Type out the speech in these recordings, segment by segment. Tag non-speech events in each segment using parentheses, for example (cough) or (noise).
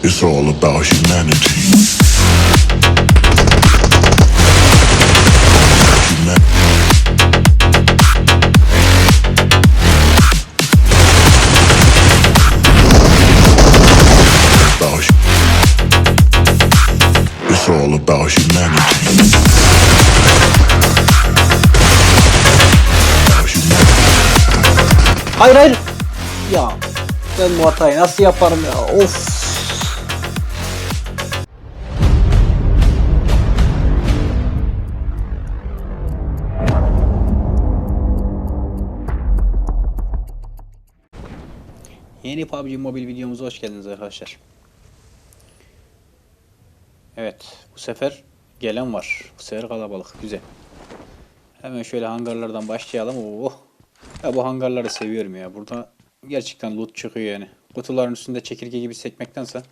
It's all about humanity. Hayır hayır. Ya ben bu hatayı nasıl yaparım ya? Of. Yeni PUBG Mobile videomuza hoş geldiniz arkadaşlar. Evet, bu sefer gelen var. Bu sefer kalabalık, güzel. Hemen şöyle hangarlardan başlayalım. Oh. Ya bu hangarları seviyorum ya. Burada gerçekten loot çıkıyor yani. Kutuların üstünde çekirge gibi sekmektense.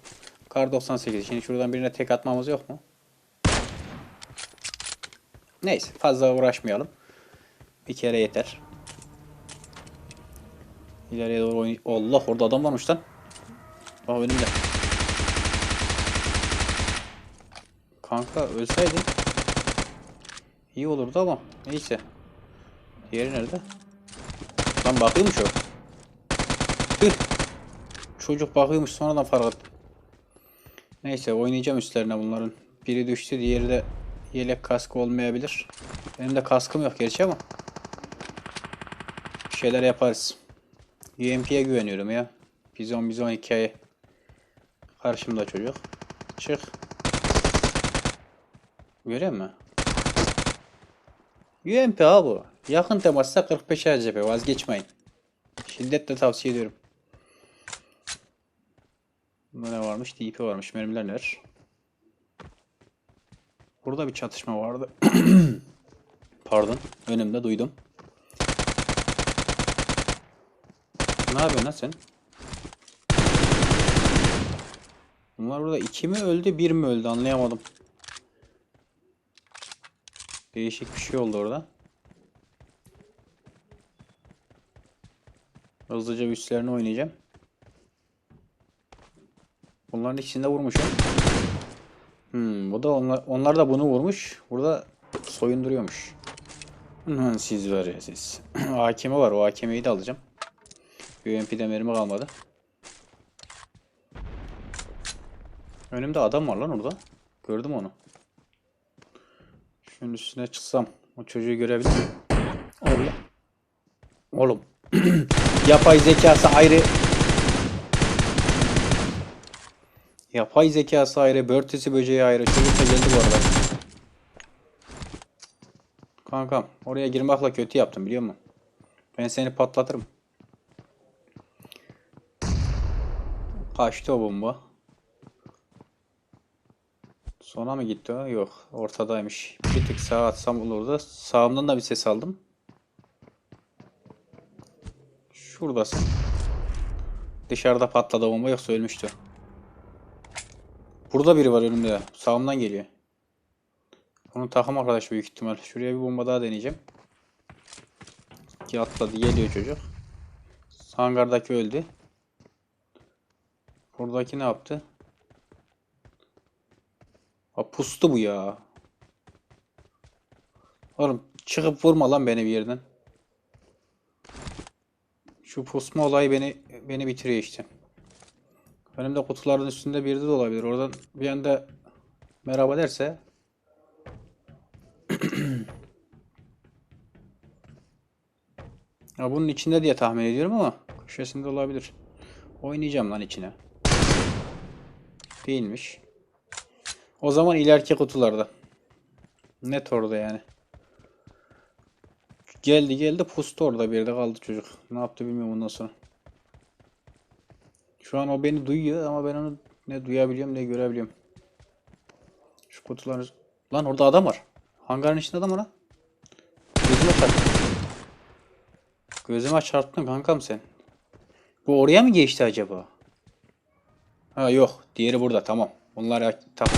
Kar 98. Şimdi şuradan birine tek atmamız yok mu? Neyse fazla uğraşmayalım. Bir kere yeter. İleriye doğru oyn... Allah orada adam varmış lan. Bak önümde. Kanka ölseydi iyi olurdu ama neyse. Diğeri nerede? Lan bakıyormuş o. Tüh. Çocuk bakıyormuş sonradan fark ettim. Neyse oynayacağım üstlerine bunların. Biri düştü diğeri de yelek kaskı olmayabilir. Benim de kaskım yok gerçi ama. Bir şeyler yaparız. UMP'ye güveniyorum ya. Bizon bizon hikaye. Karşımda çocuk. Çık. Görüyor musun? UMP abi bu. Yakın temasta 45 RCP vazgeçmeyin. Şiddetle tavsiye ediyorum. Bunda ne varmış? DP varmış. Mermiler neler? Burada bir çatışma vardı. (clears throat) Pardon. Önümde duydum. Ne yapıyorsun lan sen? Bunlar burada iki mi öldü, bir mi öldü anlayamadım. Değişik bir şey oldu orada. Hızlıca üstlerine oynayacağım. Bunların ikisini de vurmuşum. Hmm, bu da onlar, onlar da bunu vurmuş. Burada soyunduruyormuş. Siz var ya siz. (clears throat) AKM var. O AKM'yi de alacağım. UMP'de mermi kalmadı. Önümde adam var lan orada. Gördüm onu. Şunun üstüne çıksam o çocuğu görebilir miyim? Allah. Oğlum. (clears throat) Yapay zekası ayrı. Yapay zekası ayrı, börtüsü böceği ayrı. Çocuk da geldi bu arada. Kankam oraya girmekle kötü yaptım biliyor musun? Ben seni patlatırım. Kaçtı o bomba. Sona mı gitti o? Yok. Ortadaymış. Bir tık sağa atsam olurdu. Sağımdan da bir ses aldım. Şuradasın. Dışarıda patladı bomba yoksa ölmüştü. Burada biri var önümde. Sağımdan geliyor. Onun takım arkadaşı büyük ihtimal. Şuraya bir bomba daha deneyeceğim. Ki atladı geliyor çocuk. Hangardaki öldü. Buradaki ne yaptı? Ha pustu bu ya. Oğlum çıkıp vurma lan beni bir yerden. Şu pusma olayı beni beni bitiriyor işte. Önümde kutuların üstünde biri de olabilir. Oradan bir anda merhaba derse (clears throat) ya bunun içinde diye tahmin ediyorum ama köşesinde olabilir. Oynayacağım lan içine. Değilmiş. O zaman ileriki kutularda. Net orada yani. Geldi geldi pustu orada bir yerde kaldı çocuk. Ne yaptı bilmiyorum ondan sonra. Şu an o beni duyuyor ama ben onu ne duyabiliyorum ne görebiliyorum. Şu kutular... Lan orada adam var. Hangarın içinde adam var lan. Gözüme çarptın. Gözüme çarptın kankam sen. Bu oraya mı geçti acaba? Ha yok. Diğeri burada. Tamam. Bunlar tamam.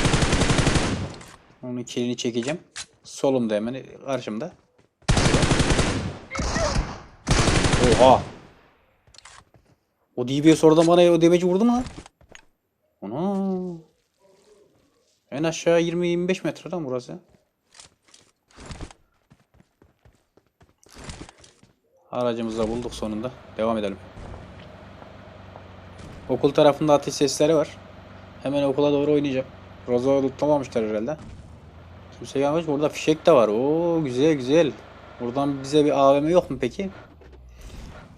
Onun kilini çekeceğim. Solumda hemen karşımda. Oha. O DBS orada bana o demeci vurdu mu lan? Ana. En aşağı 20-25 metre lan burası. Aracımızı bulduk sonunda. Devam edelim. Okul tarafında ateş sesleri var. Hemen okula doğru oynayacağım. Rozo'yu tutamamışlar herhalde. Kimse gelmiş. Burada fişek de var. Oo güzel güzel. Buradan bize bir AVM yok mu peki?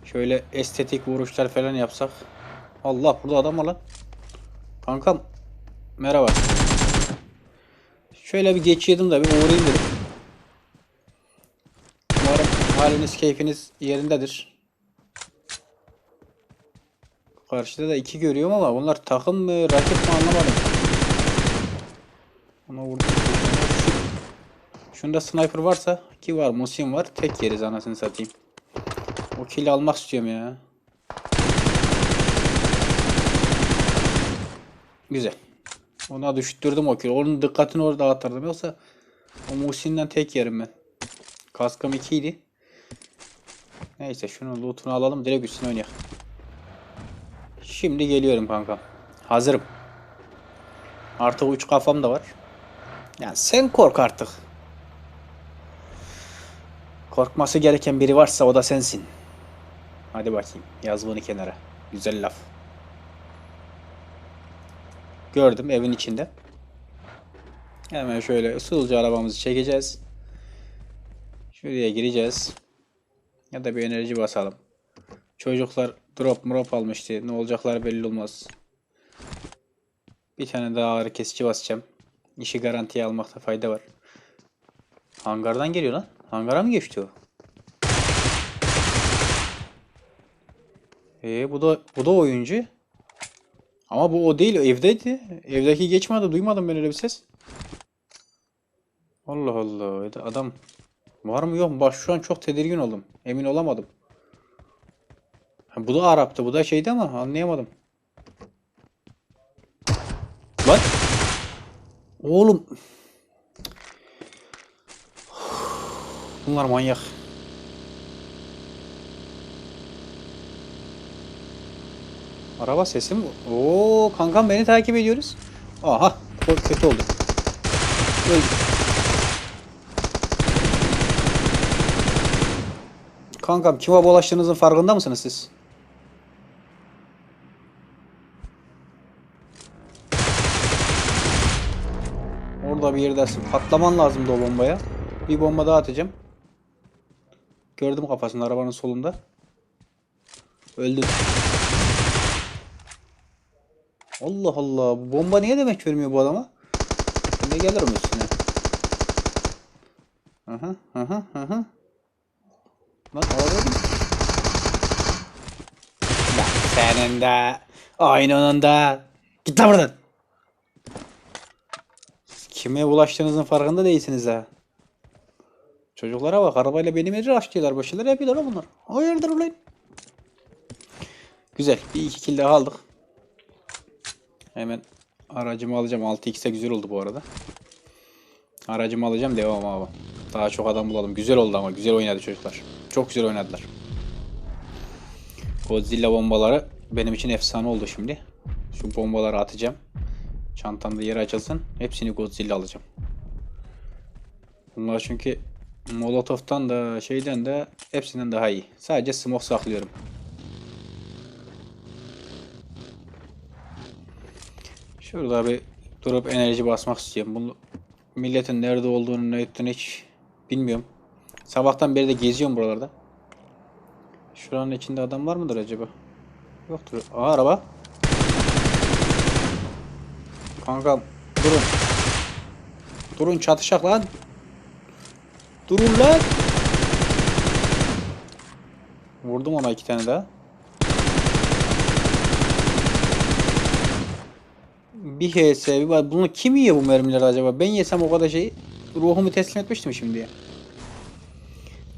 Şöyle estetik vuruşlar falan yapsak. Allah burada adam var lan. Kankam. Merhaba. Şöyle bir geçiyordum da bir uğrayayım dedim. Umarım haliniz keyfiniz yerindedir. Karşıda da iki görüyorum ama bunlar takım mı rakip mi anlamadım. Ona vurdum. Şunda sniper varsa ki var Musim var tek yeriz anasını satayım. O kill almak istiyorum ya. Güzel. Ona düşüttürdüm o kill. Onun dikkatini orada dağıtırdım. Yoksa o Muhsin'den tek yerim ben. Kaskım 2 idi. Neyse şunu lootunu alalım. Direkt üstüne oynayalım. Şimdi geliyorum kanka. Hazırım. Artık uç kafam da var. Yani sen kork artık. Korkması gereken biri varsa o da sensin. Hadi bakayım. Yaz bunu kenara. Güzel laf. Gördüm evin içinde. Hemen şöyle usulca arabamızı çekeceğiz. Şuraya gireceğiz. Ya da bir enerji basalım. Çocuklar drop drop almıştı. Ne olacaklar belli olmaz. Bir tane daha ağrı kesici basacağım. İşi garantiye almakta fayda var. Hangardan geliyor lan. Hangara mı geçti o? Ee, bu da bu da oyuncu. Ama bu o değil, evdeydi. Evdeki geçmedi, duymadım ben öyle bir ses. Allah Allah, adam var mı yok mu? Bak şu an çok tedirgin oldum. Emin olamadım. Bu da Arap'tı, bu da şeydi ama anlayamadım. Lan! Oğlum! Bunlar manyak. Araba sesi mi? Oo kankam beni takip ediyoruz. Aha kötü oldu. Öldü. Kankam kime bulaştığınızın farkında mısınız siz? Orada bir yerdesin. Patlaman lazımdı o bombaya. Bir bomba daha atacağım. Gördüm kafasını arabanın solunda. Öldü. Allah Allah. Bomba niye demek vermiyor bu adama? Ne gelirim üstüne. Aha, aha, aha. Lan arabaya git. Lan senin de. Aynının da. Git lan buradan. Kime bulaştığınızın farkında değilsiniz ha. Çocuklara bak arabayla benim yeri açtılar. Şeyler yapıyorlar bunlar. Hayırdır ulan. Güzel. Bir iki kill daha aldık. Hemen aracımı alacağım. 6x'e güzel oldu bu arada. Aracımı alacağım devam abi. Daha çok adam bulalım. Güzel oldu ama güzel oynadı çocuklar. Çok güzel oynadılar. Godzilla bombaları benim için efsane oldu şimdi. Şu bombaları atacağım. Çantamda yer açılsın. Hepsini Godzilla alacağım. Bunlar çünkü Molotov'tan da şeyden de hepsinden daha iyi. Sadece smoke saklıyorum. Şurada bir durup enerji basmak istiyorum. Bunu milletin nerede olduğunu ne ettiğini hiç bilmiyorum. Sabahtan beri de geziyorum buralarda. Şuranın içinde adam var mıdır acaba? Yoktur. Aa araba. Kankam durun. Durun çatışak lan. Durun lan. Vurdum ona iki tane daha. Bir HS bir var. Bunu kim yiyor bu mermileri acaba? Ben yesem o kadar şey ruhumu teslim etmiştim şimdiye.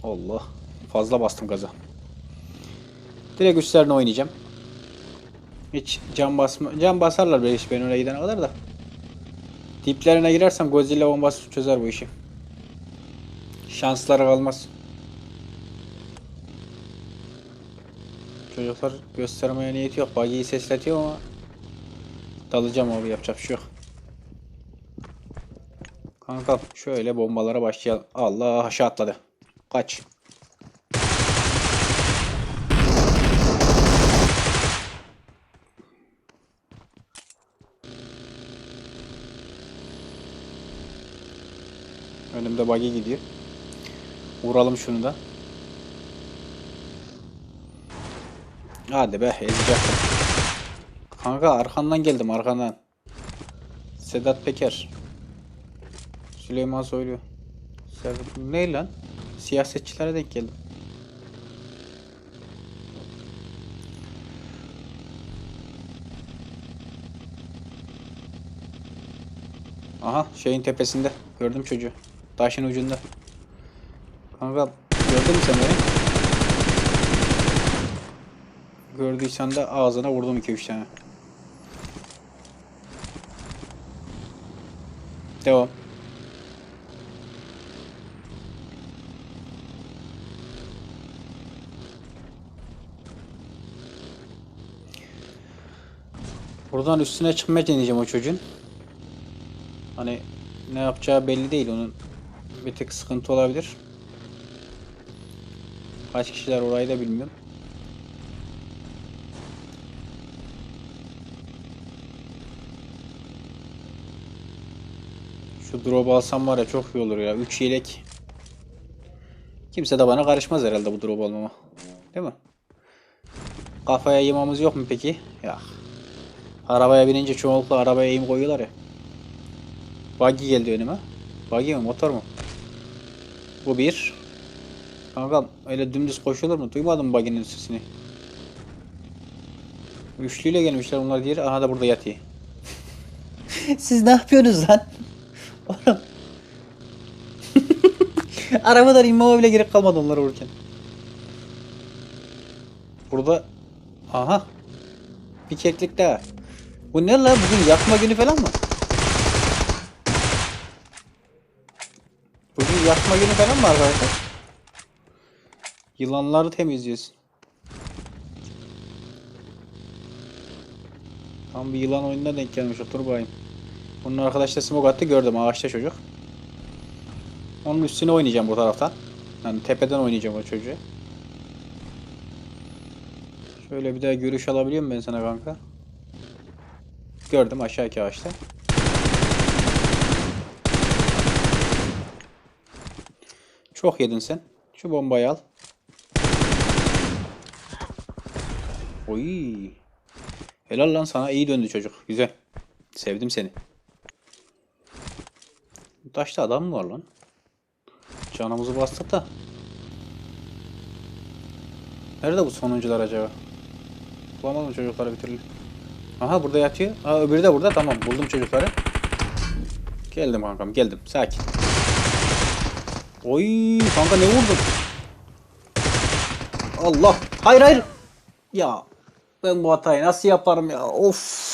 Allah. Fazla bastım gaza. Direkt üstlerine oynayacağım. Hiç can basma can basarlar iş ben oraya gidene kadar da. Diplerine girersem Godzilla bombası çözer bu işi. Şansları kalmaz. Çocuklar göstermeye niyeti yok. Bagiyi sesletiyor ama Dalacağım abi yapacak bir şey. Kanka şöyle bombalara başlayalım. Allah aşağı atladı. Kaç. Önümde buggy gidiyor. Vuralım şunu da. Hadi be ezecektim. Kanka arkandan geldim arkandan. Sedat Peker. Süleyman Soylu. Ne lan? Siyasetçilere denk geldim. Aha şeyin tepesinde. Gördüm çocuğu. Taşın ucunda. Kanka gördün mü sen beni? Gördüysen de ağzına vurdum 2-3 tane. Devam. Buradan üstüne çıkmaya deneyeceğim o çocuğun. Hani ne yapacağı belli değil onun. Bir tık sıkıntı olabilir. Kaç kişiler orayı da bilmiyorum. Şu drop alsam var ya çok iyi olur ya. 3 yelek. Kimse de bana karışmaz herhalde bu drop almama. Değil mi? Kafaya yemamız yok mu peki? Ya. Arabaya binince çoğunlukla arabaya eğim koyuyorlar ya. Buggy geldi önüme. Buggy mi motor mu? Bu bir. Kanka öyle dümdüz koşulur mu? Duymadın mı buggy'nin sesini? Üçlüyle gelmişler bunlar diğeri. Aha da burada yatıyor. (laughs) Siz ne yapıyorsunuz lan? Oğlum. (laughs) Arabadan inmeme bile gerek kalmadı onları vururken. Burada aha bir keklik daha. Bu ne lan bugün yakma günü falan mı? Bugün yakma günü falan mı arkadaşlar? Yılanları temizliyorsun. Tam bir yılan oyununa denk gelmiş otur bakayım. Bunun arkadaşlar smoke attı gördüm ağaçta çocuk. Onun üstüne oynayacağım bu taraftan. Yani tepeden oynayacağım o çocuğu. Şöyle bir daha görüş alabiliyor muyum ben sana kanka? Gördüm aşağıki ağaçta. Çok yedin sen. Şu bombayı al. Oy. Helal lan sana iyi döndü çocuk. Güzel. Sevdim seni. Taşta adam mı var lan? Canımızı bastık da. Nerede bu sonuncular acaba? Bulamadım çocukları bir türlü. Aha burada yatıyor. Aa öbürü de burada. Tamam buldum çocukları. Geldim kankam geldim. Sakin. Oy kanka ne vurdun? Allah. Hayır hayır. Ya ben bu hatayı nasıl yaparım ya? Of.